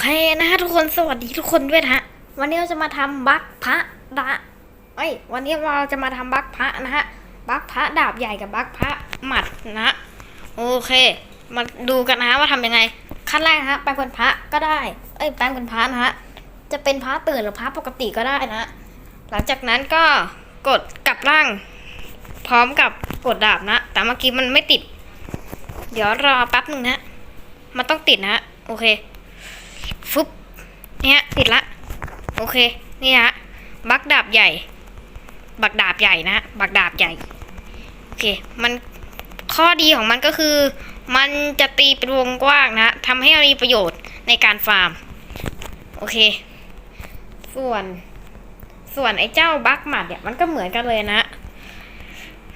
เคนะฮะทุกคนสวัสดีทุกคนด้วยฮะ วันนี้เราจะมาทำบัคพระดาเอ้ยวันนี้เราจะมาทำบัคพระนะฮะบัคพระดาบใหญ่กับบัคพระหมัดนะโอเค มาดูกันนะฮะว่าทำยังไง ขั้นแรกนะฮะแปลงเป็นพระก็ได้ เอ้ยแปลงเป็นพระนะฮะจะเป็นพระตื่นหรือพระปกติก็ได้นะหลังจากนั้นก็กดกลับร่าง พร้อมกับกดดาบนะ แต่เมื่อกี้มันไม่ติด เดี๋ยวรอแป๊บหนึ่งนะมันต้องติดนะโอเค เนี่ยติดละ โอเค นี่ฮะ บักดาบใหญ่ บักดาบใหญ่นะ บักดาบใหญ่ โอเค มันข้อดีของมันก็คือ มันจะตีเป็นวงกว้างนะทำให้มีประโยชน์ในการฟาร์ม โอเค ส่วน ส่วนไอ้เจ้าบักหมัดเนี่ย มันก็เหมือนกันเลยนะ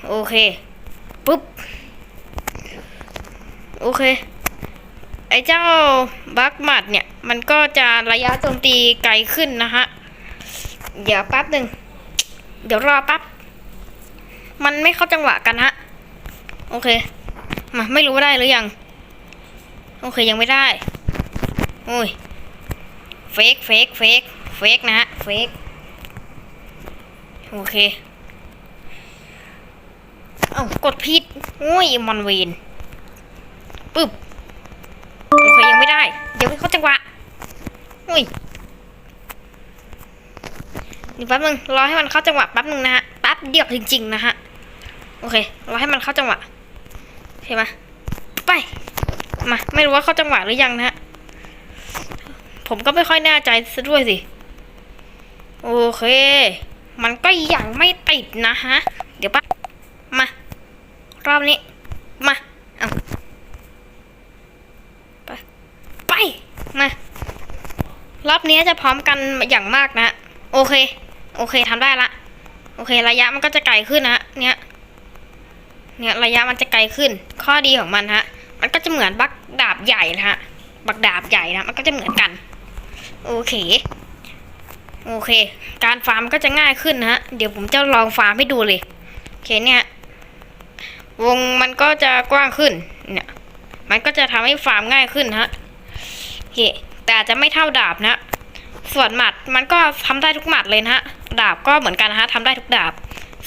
โอเค ปุ๊บ โอเค อ้เจ้าบักหมัดเนี่ย มันก็จะระยะโจมตีไกลขึ้นนะฮะ เดี๋ยวแป๊บหนึ่ง เดี๋ยวรอแป๊บ มันไม่เข้าจังหวะกันฮะ โอเค มาไม่รู้ว่าได้หรือยัง โอเคยังไม่ได้ โอ้ย เฟกเฟกเฟกเฟกนะฮะ เฟกโอเค เอ้ากดผิดโอ้ยมันเวนปึ๊บ ไม่ได้ เดี๋ยวเข้าจังหวะอุ้ยนี่แป๊บนึงรอให้มันเข้าจังหวะแป๊บนึงนะฮะแป๊บเดียวจริง ๆ นะฮะโอเครอให้มันเข้าจังหวะโอเคมาไปมาไม่รู้ว่าเข้าจังหวะหรือยังนะฮะผมก็ไม่ค่อยแน่ใจซะด้วยสิโอเค มันก็ยังไม่ติดนะฮะ เดี๋ยวปะมารอบนี้ มาเอา ไป มารอบนี้จะพร้อมกันอย่างมากนะ โอเค โอเคทำได้ละ โอเค ระยะมันก็จะไกลขึ้นนะเนี่ยเนี่ยระยะมันจะไกลขึ้น ข้อดีของมันฮะ มันก็จะเหมือนบักดาบใหญ่นะฮะ บักดาบใหญ่นะ มันก็จะเหมือนกัน โอเค โอเค การฟาร์มก็จะง่ายขึ้นนะฮะ เดี๋ยวผมจะลองฟาร์มให้ดูเลย โอเคเนี่ย วงมันก็จะกว้างขึ้น เนี่ย มันก็จะทำให้ฟาร์มง่ายขึ้นฮะ เค แต่อาจจะไม่เท่าดาบนะ ส่วนหมัดมันก็ทำได้ทุกหมัดเลยนะฮะ ดาบก็เหมือนกันนะฮะทำได้ทุกดาบ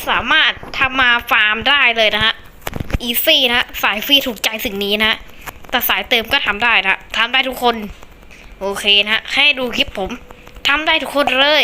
สามารถทำมาฟาร์มได้เลยนะฮะ อีซี่นะ สายฟรีถูกใจสิ่งนี้นะ แต่สายเติมก็ทำได้นะทำได้ทุกคน โอเคนะ ให้ดูคลิปผมทำได้ทุกคนเลย